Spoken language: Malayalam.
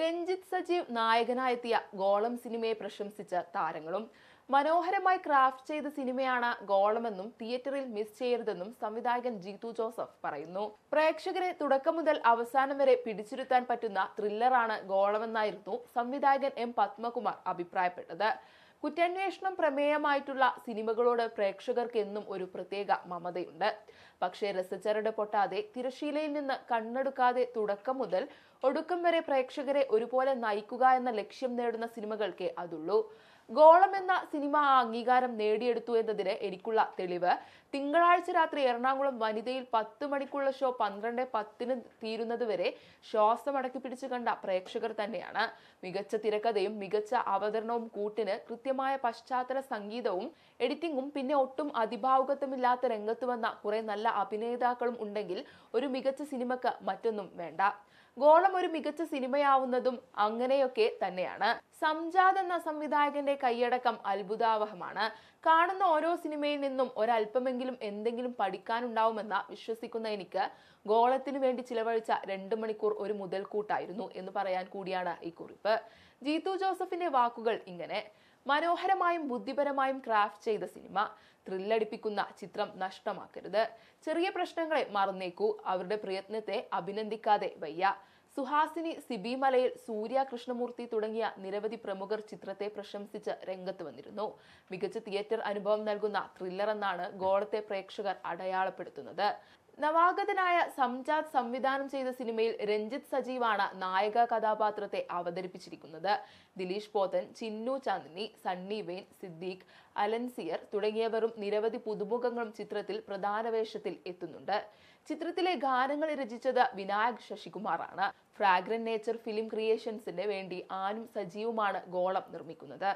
രഞ്ജിത്ത് സജീവ് നായകനായെത്തിയ ഗോളം സിനിമയെ പ്രശംസിച്ച താരങ്ങളും മനോഹരമായി ക്രാഫ്റ്റ് ചെയ്ത സിനിമയാണ് ഗോളമെന്നും തിയേറ്ററിൽ മിസ് ചെയ്യരുതെന്നും സംവിധായകൻ ജീതു ജോസഫ് പറയുന്നു. പ്രേക്ഷകരെ തുടക്കം മുതൽ അവസാനം വരെ പിടിച്ചിരുത്താൻ പറ്റുന്ന ത്രില്ലറാണ് ഗോളമെന്നായിരുന്നു സംവിധായകൻ എം പത്മകുമാർ അഭിപ്രായപ്പെട്ടത്. കുറ്റാന്വേഷണം പ്രമേയമായിട്ടുള്ള സിനിമകളോട് പ്രേക്ഷകർക്ക് എന്നും ഒരു പ്രത്യേക മമതയുണ്ട്. പക്ഷേ രസചരട് പൊട്ടാതെ തിരശീലയിൽ നിന്ന് കണ്ണെടുക്കാതെ തുടക്കം മുതൽ ഒടുക്കം വരെ പ്രേക്ഷകരെ ഒരുപോലെ നയിക്കുക എന്ന ലക്ഷ്യം നേടുന്ന സിനിമകൾക്കേ അതുള്ളൂ. ഗോളം എന്ന സിനിമ അംഗീകാരം നേടിയെടുത്തു എന്നതിന് എനിക്കുള്ള തെളിവ്. തിങ്കളാഴ്ച രാത്രി എറണാകുളം വനിതയിൽ പത്ത് മണിക്കുള്ള ഷോ പന്ത്രണ്ട് പത്തിന് തീരുന്നത് വരെ ശ്വാസമടക്കി പിടിച്ചു കണ്ട പ്രേക്ഷകർ തന്നെയാണ്. മികച്ച തിരക്കഥയും മികച്ച അവതരണവും കൂട്ടിന് കൃത്യമായ പശ്ചാത്തല സംഗീതവും എഡിറ്റിംഗും പിന്നെ ഒട്ടും അതിഭാവുകത്വമില്ലാത്ത രംഗത്ത് വന്ന കുറെ നല്ല അഭിനേതാക്കളും ഉണ്ടെങ്കിൽ ഒരു മികച്ച സിനിമക്ക് മറ്റൊന്നും വേണ്ട. ഗോളം ഒരു മികച്ച സിനിമയാവുന്നതും അങ്ങനെയൊക്കെ തന്നെയാണ്. സംജാത് എന്ന സംവിധായകന്റെ കൈയടക്കം അത്ഭുതാവഹമാണ്. കാണുന്ന ഓരോ സിനിമയിൽ നിന്നും ഒരല്പമെങ്കിലും എന്തെങ്കിലും പഠിക്കാനുണ്ടാവുമെന്ന വിശ്വസിക്കുന്ന എനിക്ക് ഗോളത്തിനു വേണ്ടി ചിലവഴിച്ച രണ്ട് മണിക്കൂർ ഒരു മുതൽക്കൂട്ടായിരുന്നു എന്ന് പറയാൻ കൂടിയാണ് ഈ കുറിപ്പ്. ജീതു ജോസഫിന്റെ വാക്കുകൾ ഇങ്ങനെ മനോഹരമായും ബുദ്ധിപരമായും ക്രാഫ്റ്റ് ചെയ്ത സിനിമ ത്രില്ലടിപ്പിക്കുന്ന ചിത്രം നഷ്ടമാക്കരുത്. ചെറിയ പ്രശ്നങ്ങളെ മറന്നേക്കൂ. അവരുടെ പ്രയത്നത്തെ അഭിനന്ദിക്കാതെ വയ്യ. സുഹാസിനി സിബി മലയിൽ സൂര്യ കൃഷ്ണമൂർത്തി തുടങ്ങിയ നിരവധി പ്രമുഖർ ചിത്രത്തെ പ്രശംസിച്ച് രംഗത്ത് വന്നിരുന്നു. മികച്ച തിയേറ്റർ അനുഭവം നൽകുന്ന ത്രില്ലർ എന്നാണ് ഗോളത്തെ പ്രേക്ഷകർ അടയാളപ്പെടുത്തുന്നത്. നവാഗതനായ സംജാത് സംവിധാനം ചെയ്ത സിനിമയിൽ രഞ്ജിത്ത് സജീവാണ് നായക കഥാപാത്രത്തെ അവതരിപ്പിച്ചിരിക്കുന്നത്. ദിലീഷ് പോത്തൻ ചിന്നു ചാന്ദിനി സണ്ണി വെയിൻ സിദ്ദീഖ് അലൻസിയർ തുടങ്ങിയവരും നിരവധി പുതുമുഖങ്ങളും ചിത്രത്തിൽ പ്രധാന വേഷത്തിൽ എത്തുന്നുണ്ട്. ചിത്രത്തിലെ ഗാനങ്ങൾ രചിച്ചത് വിനായക് ശശികുമാറാണ്. ഫ്രാഗ്രൻ നേച്ചർ ഫിലിം ക്രിയേഷൻസിന് വേണ്ടി ആനും സജീവുമാണ് ഗോളം നിർമ്മിക്കുന്നത്.